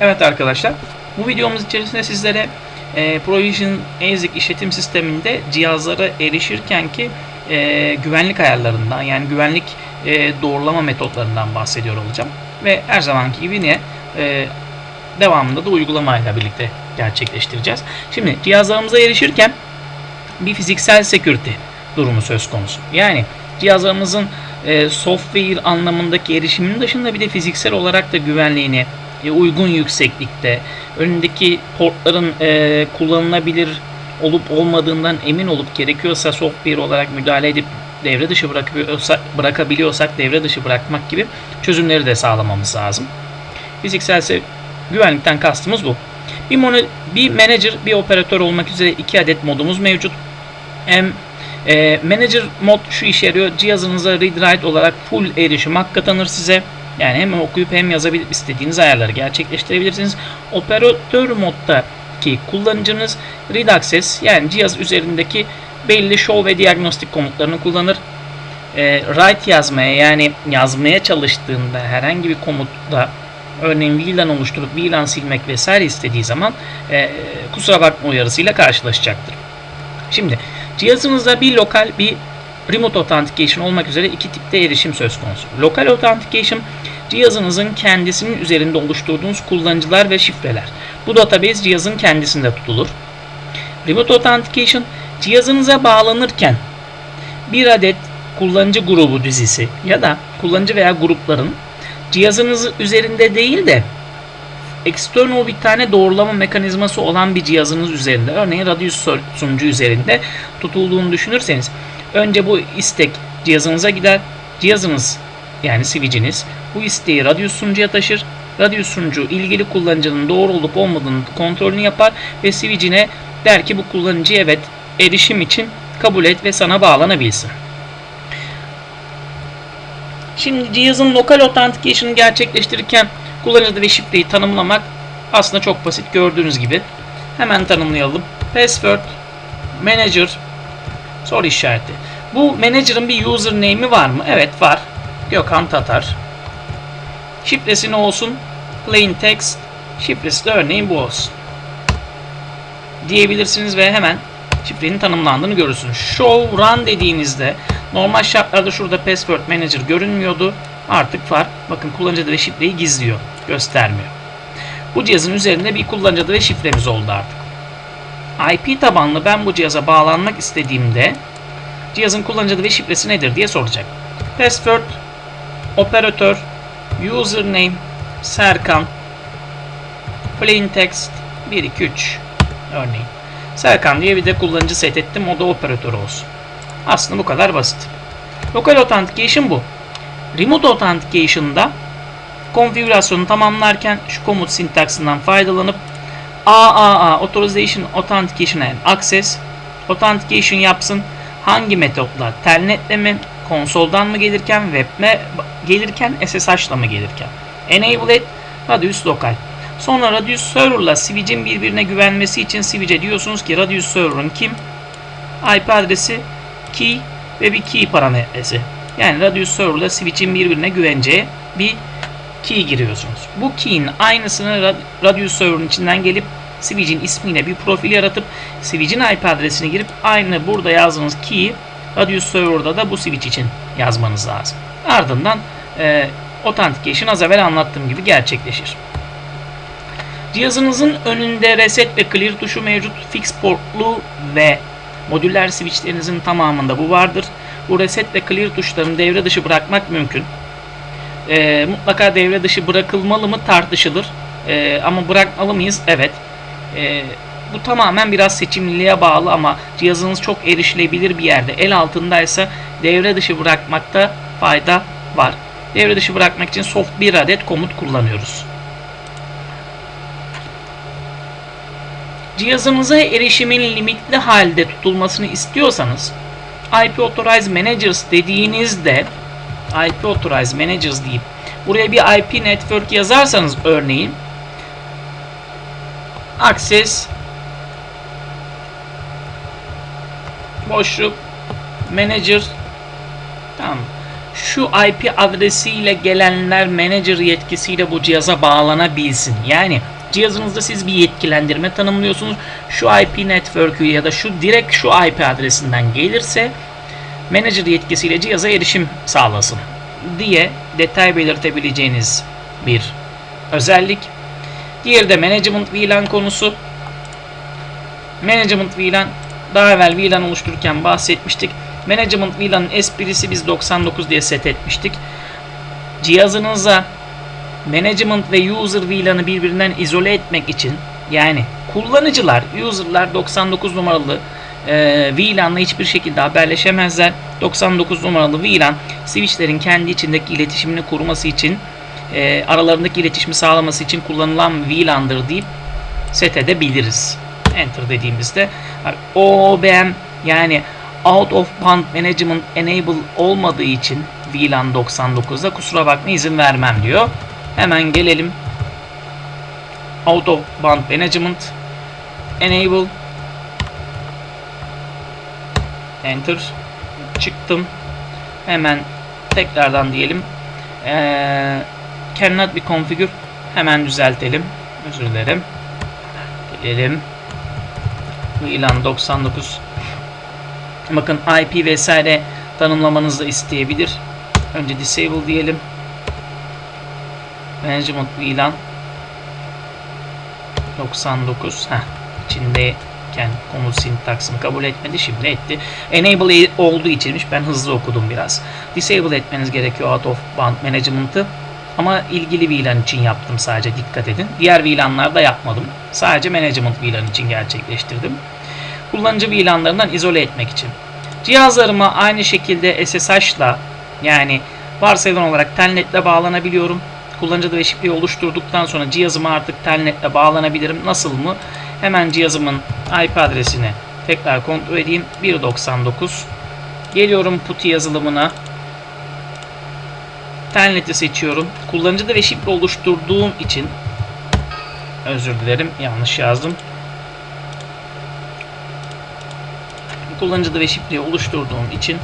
Evet arkadaşlar, bu videomuz içerisinde sizlere e, Provision ASIC işletim sisteminde cihazlara erişirken ki e, güvenlik ayarlarından yani güvenlik e, doğrulama metotlarından bahsediyor olacağım. Ve her zamanki gibi yine e, devamında da uygulamayla birlikte gerçekleştireceğiz. Şimdi cihazlarımıza erişirken bir fiziksel security durumu söz konusu. Yani cihazlarımızın e, software anlamındaki erişimin dışında bir de fiziksel olarak da güvenliğini uygun yükseklikte, önündeki portların e, kullanılabilir olup olmadığından emin olup gerekiyorsa software olarak müdahale edip devre dışı bırakabiliyorsak, bırakabiliyorsak devre dışı bırakmak gibi çözümleri de sağlamamız lazım. Fiziksel güvenlikten kastımız bu. Bir, mono, bir manager, bir operatör olmak üzere iki adet modumuz mevcut. Hem e, manager mod şu işe yarıyor. Cihazınıza read write olarak full erişim hakkı tanır size. Yani hem okuyup hem yazabilip istediğiniz ayarları gerçekleştirebilirsiniz. Operatör modda ki kullanıcınız read access yani cihaz üzerindeki belli show ve diagnostik komutlarını kullanır. E, write yazmaya yani yazmaya çalıştığında herhangi bir komutta örneğin VLAN oluşturup VLAN silmek vesaire istediği zaman e, kusura bakma uyarısıyla karşılaşacaktır. Şimdi cihazınızda bir lokal bir Remote Authentication olmak üzere iki tipte erişim söz konusu. Local Authentication cihazınızın kendisinin üzerinde oluşturduğunuz kullanıcılar ve şifreler. Bu database cihazın kendisinde tutulur. Remote Authentication cihazınıza bağlanırken bir adet kullanıcı grubu dizisi ya da kullanıcı veya grupların cihazınız üzerinde değil de external bir tane doğrulama mekanizması olan bir cihazınız üzerinde örneğin Radius sunucu üzerinde tutulduğunu düşünürseniz önce bu istek cihazınıza gider. Cihazınız yani switch'iniz bu isteği Radius sunucuya taşır. Radius sunucu ilgili kullanıcının doğru olup olmadığını kontrolünü yapar ve switch'ine der ki bu kullanıcı evet erişim için kabul et ve sana bağlanabilsin. Şimdi cihazın lokal authentication'ı gerçekleştirirken kullanıcı ve şifreyi tanımlamak aslında çok basit gördüğünüz gibi. Hemen tanımlayalım. Password, manager, soru işareti. Bu manager'ın bir username'i var mı? Evet var. Gökhan Tatar. Şifresi ne olsun? Plain text. Şifresi de örneğin bu olsun. Diyebilirsiniz ve hemen şifrenin tanımlandığını görürsünüz. Show run dediğinizde normal şartlarda şurada password manager görünmüyordu. Artık var. Bakın kullanıcı adı ve şifreyi gizliyor. Göstermiyor. Bu cihazın üzerinde bir kullanıcı adı ve şifremiz oldu artık. IP tabanlı ben bu cihaza bağlanmak istediğimde cihazın kullanıcı adı ve şifresi nedir diye soracak. Password, operatör, username, Serkan, plain text 1 2 3 örneğin. Serkan diye bir de kullanıcı set ettim. O da operatör olsun. Aslında bu kadar basit. Local Authentication bu. Remote Authentication'da konfigürasyonu tamamlarken şu komut sintaksinden faydalanıp AAA Authorization Authentication and Access Authentication yapsın. Hangi metotla? Telnetle mi? Konsoldan mı gelirken? Web mi gelirken? SSH'la mı gelirken? Enable et. Radius Local. Sonra Radius Server'la switch'in birbirine güvenmesi için switch'e diyorsunuz ki Radius Server'ın kim? IP adresi, key ve bir key parametresi. Yani Radius Server'la switch'in birbirine güveneceği bir key giriyorsunuz. Bu key'in aynısını Radius Server'ın içinden gelip switch'in ismiyle bir profil yaratıp switch'in IP adresini girip aynı burada yazdığınız key'i Radius Server'da da bu switch için yazmanız lazım. Ardından e, Authentication az evvel anlattığım gibi gerçekleşir. Cihazınızın önünde reset ve clear tuşu mevcut. Fix portlu ve modüler switchlerinizin tamamında bu vardır. Bu reset ve clear tuşlarını devre dışı bırakmak mümkün. E, mutlaka devre dışı bırakılmalı mı tartışılır. E, ama bırakmalı mıyız? Evet. E, bu tamamen biraz seçimliliğe bağlı ama cihazınız çok erişilebilir bir yerde. El altındaysa devre dışı bırakmakta fayda var. Devre dışı bırakmak için soft bir adet komut kullanıyoruz. Cihazınıza erişimin limitli halde tutulmasını istiyorsanız IP Authorize Managers dediğinizde IP Authorize Managers deyip buraya bir IP Network yazarsanız örneğin Access boşluk Manager tamam şu IP adresiyle gelenler manager yetkisiyle bu cihaza bağlanabilsin. Yani cihazınızda siz bir yetkilendirme tanımlıyorsunuz. Şu IP network'ü ya da şu direkt şu IP adresinden gelirse manager yetkisiyle cihaza erişim sağlasın diye detay belirtebileceğiniz bir özellik. Diğeri de management VLAN konusu. Management VLAN daha evvel VLAN oluştururken bahsetmiştik. Management VLAN'ın esprisi biz 99 diye set etmiştik. Cihazınıza Management ve User VLAN'ı birbirinden izole etmek için yani kullanıcılar, user'lar 99 numaralı e, VLAN'la hiçbir şekilde haberleşemezler. 99 numaralı VLAN switchlerin kendi içindeki iletişimini kurması için e, aralarındaki iletişimi sağlaması için kullanılan VLAN'dır deyip set edebiliriz. Enter dediğimizde OOBM yani Out of Band Management Enable olmadığı için VLAN 99'da kusura bakma izin vermem diyor. Hemen gelelim. Out of Band Management Enable Enter çıktım. Hemen tekrardan diyelim. Ee, cannot be configure hemen düzeltelim. Özür dilerim. Gelelim. VLAN 99 Bakın IP vesaire tanımlamanızı isteyebilir. Önce disable diyelim. Management VLAN 99 Heh, içindeyken konu sintaksını kabul etmedi. Şimdi etti. Enable olduğu içinmiş. Ben hızlı okudum biraz. Disable etmeniz gerekiyor out of band management'ı. Ama ilgili VLAN için yaptım sadece dikkat edin. Diğer VLAN'larda yapmadım. Sadece management VLAN için gerçekleştirdim. Kullanıcı VLAN'larından izole etmek için. Cihazlarıma aynı şekilde SSH'la yani varsayılan olarak telnetle bağlanabiliyorum. Kullanıcı da eşitliği oluşturduktan sonra cihazıma artık telnetle bağlanabilirim. Nasıl mı? Hemen cihazımın IP adresini tekrar kontrol edeyim. 1.99 Geliyorum PuTTY yazılımına. Telnet'i seçiyorum. Kullanıcıda ve şifre oluşturduğum için özür dilerim yanlış yazdım. Kullanıcıda ve şifreyi oluşturduğum için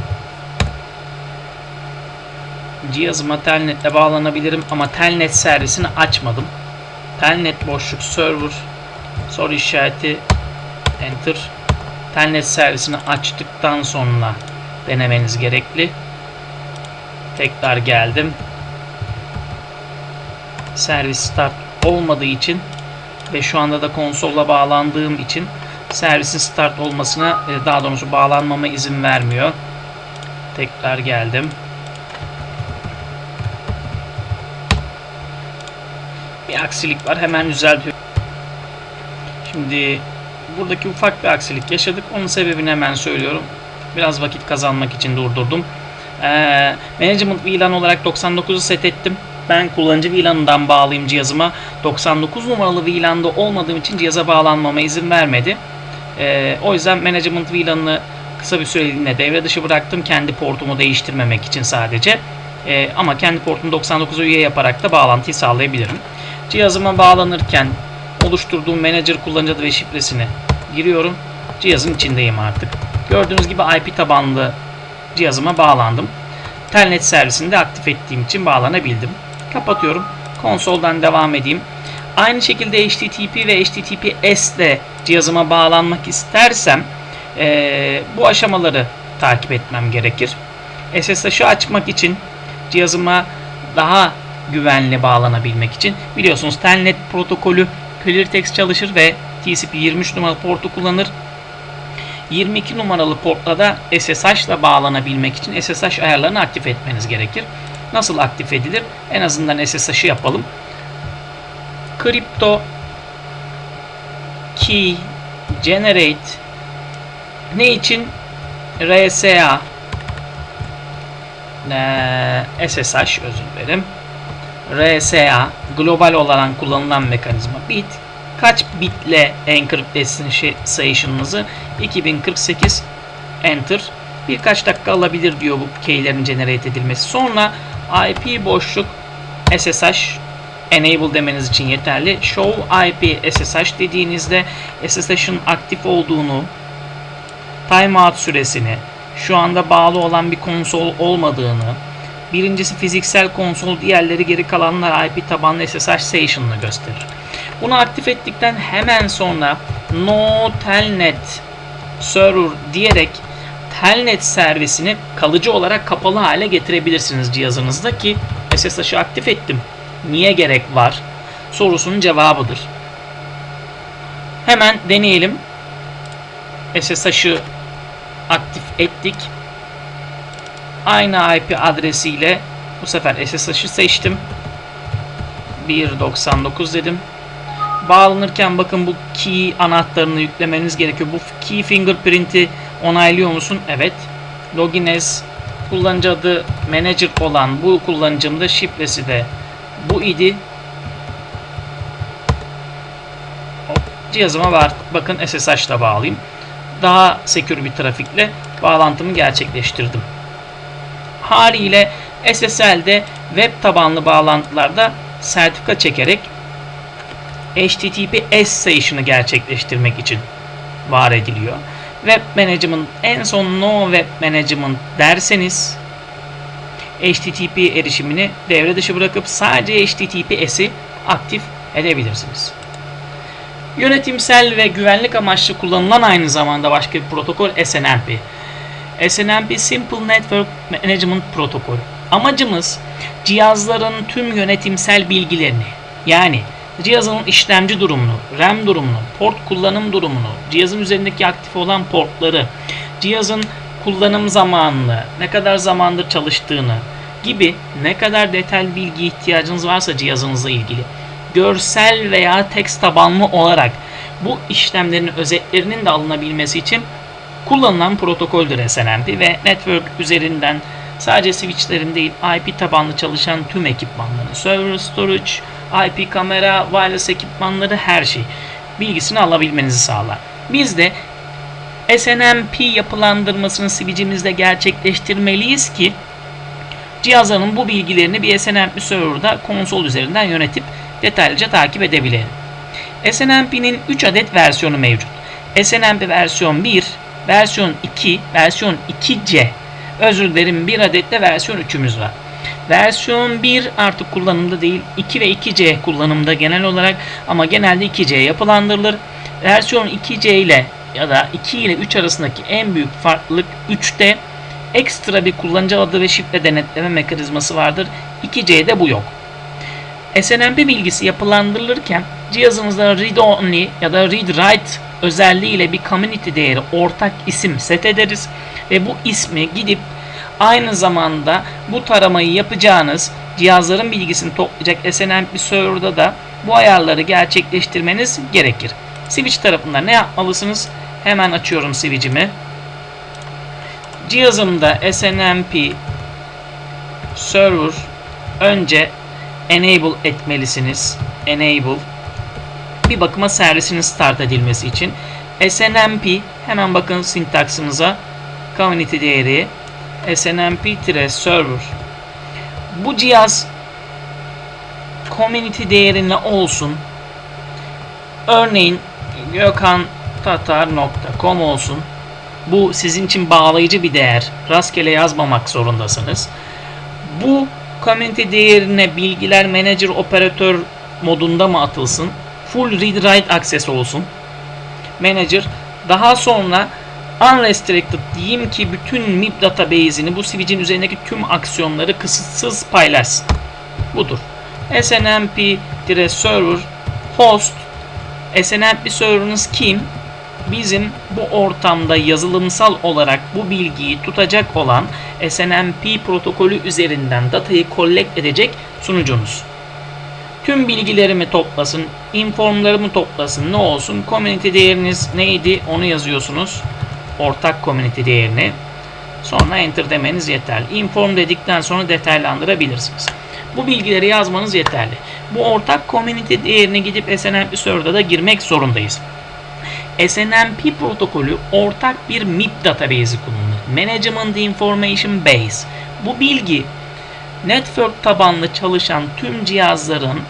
cihazıma telnetle bağlanabilirim ama telnet servisini açmadım. Telnet boşluk server soru işareti enter telnet servisini açtıktan sonra denemeniz gerekli. Tekrar geldim. Servis start olmadığı için ve şu anda da konsolla bağlandığım için servisin start olmasına e, daha doğrusu bağlanmama izin vermiyor. Tekrar geldim. Bir aksilik var. Hemen düzeltiyorum. Şimdi buradaki ufak bir aksilik yaşadık. Onun sebebini hemen söylüyorum. Biraz vakit kazanmak için durdurdum. Ee, Management VLAN olarak 99'u set ettim. Ben kullanıcı VLAN'ından bağlayayım cihazıma. 99 numaralı VLAN'da olmadığım için cihaza bağlanmama izin vermedi. Ee, o yüzden Management VLAN'ını kısa bir süreliğine devre dışı bıraktım. Kendi portumu değiştirmemek için sadece. Ee, ama kendi portumu 99'a üye yaparak da bağlantıyı sağlayabilirim. Cihazıma bağlanırken oluşturduğum manager kullanıcı adı ve şifresini giriyorum. Cihazın içindeyim artık. Gördüğünüz gibi IP tabanlı cihazıma bağlandım. Telnet servisini de aktif ettiğim için bağlanabildim. Kapatıyorum. Konsoldan devam edeyim. Aynı şekilde HTTP ve HTTPS ile cihazıma bağlanmak istersem e, bu aşamaları takip etmem gerekir. SSH'ı açmak için cihazıma daha güvenli bağlanabilmek için biliyorsunuz Telnet protokolü ClearText çalışır ve TCP 23 numaralı portu kullanır. 22 numaralı portla da SSH ile bağlanabilmek için SSH ayarlarını aktif etmeniz gerekir. Nasıl aktif edilir? En azından SSH'ı yapalım. Crypto Key Generate ne için? RSA ee, SSH özür dilerim. RSA global olarak kullanılan mekanizma bit kaç bitle encrypt etsin şey, sayışınızı 2048 enter birkaç dakika alabilir diyor bu keylerin generate edilmesi. Sonra IP boşluk SSH enable demeniz için yeterli. Show IP SSH dediğinizde SSH'ın aktif olduğunu timeout süresini şu anda bağlı olan bir konsol olmadığını Birincisi fiziksel konsol, diğerleri geri kalanlar IP tabanlı SSH Station'ını gösterir. Bunu aktif ettikten hemen sonra No Telnet Server diyerek Telnet servisini kalıcı olarak kapalı hale getirebilirsiniz cihazınızda ki SSH'ı aktif ettim. Niye gerek var? Sorusunun cevabıdır. Hemen deneyelim. SSH'ı aktif ettik. Aynı IP adresiyle bu sefer SSH'ı seçtim. 1.99 dedim. Bağlanırken bakın bu key anahtarını yüklemeniz gerekiyor. Bu key fingerprint'i onaylıyor musun? Evet. Login as kullanıcı adı manager olan bu kullanıcımda şifresi de bu idi. Hop, cihazıma var. Bakın SSH ile bağlayayım. Daha sekür bir trafikle bağlantımı gerçekleştirdim. Haliyle SSL'de web tabanlı bağlantılarda sertifika çekerek HTTPS session'ı gerçekleştirmek için var ediliyor. Web Management en son No Web Management derseniz HTTP erişimini devre dışı bırakıp sadece HTTPS'i aktif edebilirsiniz. Yönetimsel ve güvenlik amaçlı kullanılan aynı zamanda başka bir protokol SNMP. SNMP Simple Network Management Protocol. Amacımız cihazların tüm yönetimsel bilgilerini yani cihazın işlemci durumunu, RAM durumunu, port kullanım durumunu, cihazın üzerindeki aktif olan portları, cihazın kullanım zamanını, ne kadar zamandır çalıştığını gibi ne kadar detaylı bilgi ihtiyacınız varsa cihazınızla ilgili görsel veya tekst tabanlı olarak bu işlemlerin özetlerinin de alınabilmesi için kullanılan protokoldür SNMP ve network üzerinden sadece switchlerin değil IP tabanlı çalışan tüm ekipmanları, server storage, IP kamera, wireless ekipmanları her şey bilgisini alabilmenizi sağlar. Biz de SNMP yapılandırmasını switch'imizde gerçekleştirmeliyiz ki cihazların bu bilgilerini bir SNMP serverda konsol üzerinden yönetip detaylıca takip edebilelim. SNMP'nin 3 adet versiyonu mevcut. SNMP versiyon 1, versiyon 2, versiyon 2C. Özür dilerim bir adet de versiyon 3'ümüz var. Versiyon 1 artık kullanımda değil. 2 ve 2C kullanımda genel olarak ama genelde 2C yapılandırılır. Versiyon 2C ile ya da 2 ile 3 arasındaki en büyük farklılık 3'te ekstra bir kullanıcı adı ve şifre denetleme mekanizması vardır. 2C'de bu yok. SNMP bilgisi yapılandırılırken cihazınızda read-only ya da read-write özelliğiyle bir community değeri ortak isim set ederiz ve bu ismi gidip aynı zamanda bu taramayı yapacağınız cihazların bilgisini toplayacak SNMP server'da da bu ayarları gerçekleştirmeniz gerekir. Switch tarafında ne yapmalısınız? Hemen açıyorum switch'imi. Cihazımda SNMP server önce enable etmelisiniz. Enable bir bakıma servisinin start edilmesi için SNMP hemen bakın sintaksımıza community değeri snmp-server bu cihaz community değeri ne olsun. Örneğin gökhantatar.com olsun. Bu sizin için bağlayıcı bir değer. Rastgele yazmamak zorundasınız. Bu community değerine bilgiler manager operatör modunda mı atılsın? Full read write access olsun. Manager daha sonra unrestricted diyeyim ki bütün MIP database'ini bu switch'in üzerindeki tüm aksiyonları kısıtsız paylaşsın. Budur. SNMP-server host SNMP server'ınız kim? Bizim bu ortamda yazılımsal olarak bu bilgiyi tutacak olan SNMP protokolü üzerinden datayı collect edecek sunucunuz. Tüm bilgilerimi toplasın, informlarımı toplasın, ne olsun, community değeriniz neydi onu yazıyorsunuz ortak community değerini. Sonra enter demeniz yeterli. Inform dedikten sonra detaylandırabilirsiniz. Bu bilgileri yazmanız yeterli. Bu ortak community değerini gidip SNMP server'da da girmek zorundayız. SNMP protokolü ortak bir MIP database'i kullanır. Management Information Base. Bu bilgi network tabanlı çalışan tüm cihazların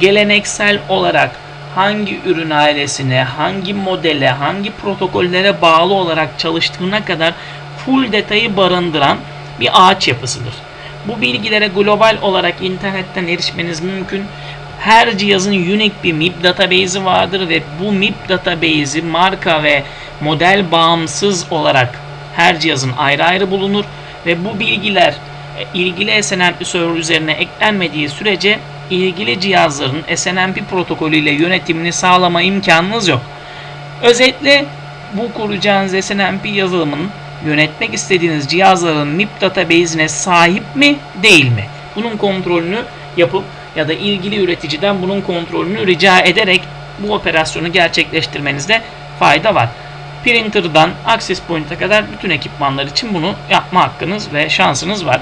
geleneksel olarak hangi ürün ailesine, hangi modele, hangi protokollere bağlı olarak çalıştığına kadar full detayı barındıran bir ağaç yapısıdır. Bu bilgilere global olarak internetten erişmeniz mümkün. Her cihazın unique bir MIP database'i vardır ve bu MIP database'i marka ve model bağımsız olarak her cihazın ayrı ayrı bulunur ve bu bilgiler ilgili SNMP server üzerine eklenmediği sürece ilgili cihazların SNMP protokolü ile yönetimini sağlama imkanınız yok. Özetle bu kuracağınız SNMP yazılımının yönetmek istediğiniz cihazların MIP database'ine sahip mi değil mi? Bunun kontrolünü yapıp ya da ilgili üreticiden bunun kontrolünü rica ederek bu operasyonu gerçekleştirmenizde fayda var. Printer'dan Access Point'e kadar bütün ekipmanlar için bunu yapma hakkınız ve şansınız var.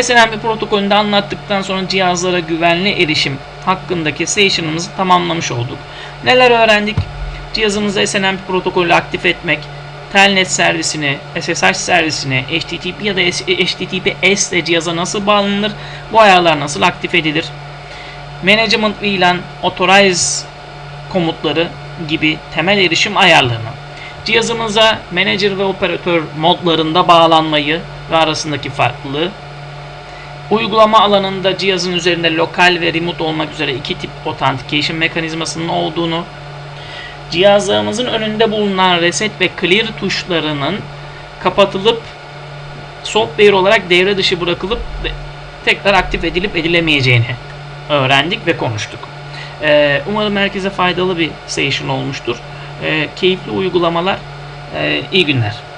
SNMP protokolünde anlattıktan sonra cihazlara güvenli erişim hakkındaki session'ımızı tamamlamış olduk. Neler öğrendik? Cihazınızda SNMP protokolü aktif etmek, Telnet servisini, SSH servisini, HTTP ya da HTTPS ile cihaza nasıl bağlanılır, bu ayarlar nasıl aktif edilir, Management VLAN, Authorize komutları gibi temel erişim ayarlarını, cihazımıza Manager ve Operatör modlarında bağlanmayı ve arasındaki farklılığı, Uygulama alanında cihazın üzerinde lokal ve remote olmak üzere iki tip authentication mekanizmasının olduğunu, cihazlarımızın önünde bulunan reset ve clear tuşlarının kapatılıp software olarak devre dışı bırakılıp tekrar aktif edilip edilemeyeceğini öğrendik ve konuştuk. Ee, umarım herkese faydalı bir session olmuştur. Ee, keyifli uygulamalar, ee, iyi günler.